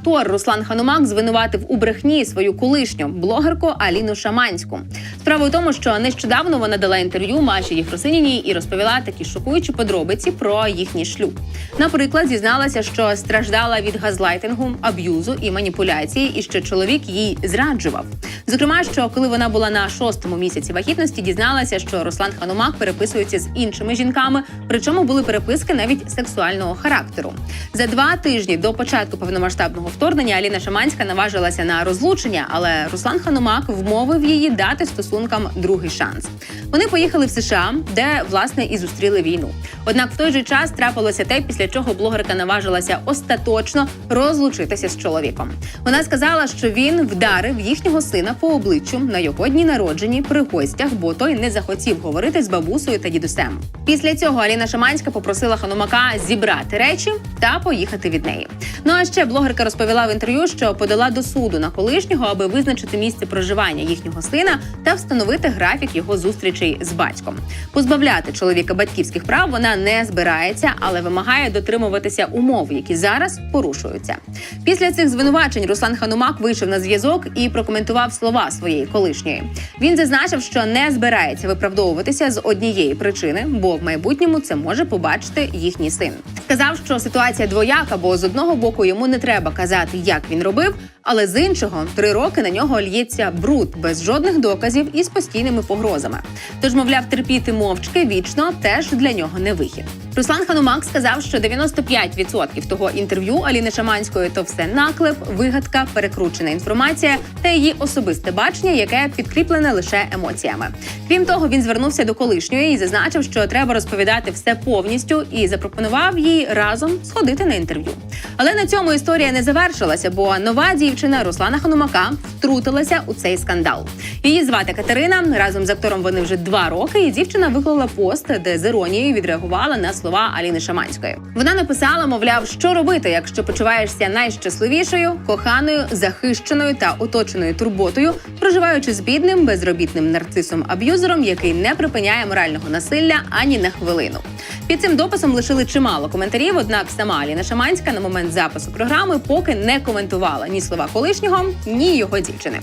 актор Руслан Ханумак звинуватив у брехні свою колишню блогерку Аліну Шаманську. Справа у тому, що нещодавно вона дала інтерв'ю Маші Єфросиніній і розповіла такі шокуючі подробиці про їхній шлюб. Наприклад, зізналася, що страждала від газлайтингу, аб'юзу і маніпуляції, і що чоловік їй зраджував. Зокрема, що коли вона була на шостому місяці вагітності, дізналася, що Руслан Ханумак переписується з іншими жінками, причому були переписки навіть сексуального характеру. За два тижні до початку повномасштабного вторгнення Аліна Шаманська наважилася на розлучення, але Руслан Ханумак вмовив її дати стосункам другий шанс. Вони поїхали в США, де власне і зустріли війну. Однак в той же час трапилося те, після чого блогерка наважилася остаточно розлучитися з чоловіком. Вона сказала, що він вдарив їхнього сина по обличчю на його дні народжені при гостях, бо той не захотів говорити з бабусею та дідусем. Після цього Аліна Шаманська попросила Ханумака зібрати речі та поїхати від неї. Ну а ще блогерка розповіла в інтерв'ю, що подала до суду на колишнього, аби визначити місце проживання їхнього сина та встановити графік його зустрічей з батьком. Позбавляти чоловіка батьківських прав вона не збирається, але вимагає дотримуватися умов, які зараз порушуються. Після цих звинувачень Руслан Ханумак вийшов на зв'язок і прокоментував слова своєї колишньої. Він зазначив, що не збирається виправдовуватися з однієї причини, бо в майбутньому це може побачити їхній син. Сказав, що ситуація двояка, бо з одного боку йому не треба казати, як він робив. Але з іншого три роки на нього л'ється бруд без жодних доказів і з постійними погрозами. Тож, мовляв, терпіти мовчки вічно теж для нього не вихід. Руслан Ханумак сказав, що 95% того інтерв'ю Аліни Шаманської то все наклеп, вигадка, перекручена інформація та її особисте бачення, яке підкріплене лише емоціями. Крім того, він звернувся до колишньої і зазначив, що треба розповідати все повністю, і запропонував їй разом сходити на інтерв'ю. Але на цьому історія не завершилася, бо нова дівчина Руслана Ханумака втрутилася у цей скандал. Її звати Катерина. Разом з актором вони вже два роки. І дівчина виклала пост, де з іронією відреагувала на слова Аліни Шаманської. Вона написала, мовляв, що робити, якщо почуваєшся найщасливішою, коханою, захищеною та оточеною турботою, проживаючи з бідним безробітним нарцисом аб'юзером, який не припиняє морального насилля ані на хвилину. Під цим дописом лишили чимало коментарів. Однак сама Аліна Шаманська на момент запису програми поки не коментувала ні слова колишнього, ні його дівчини.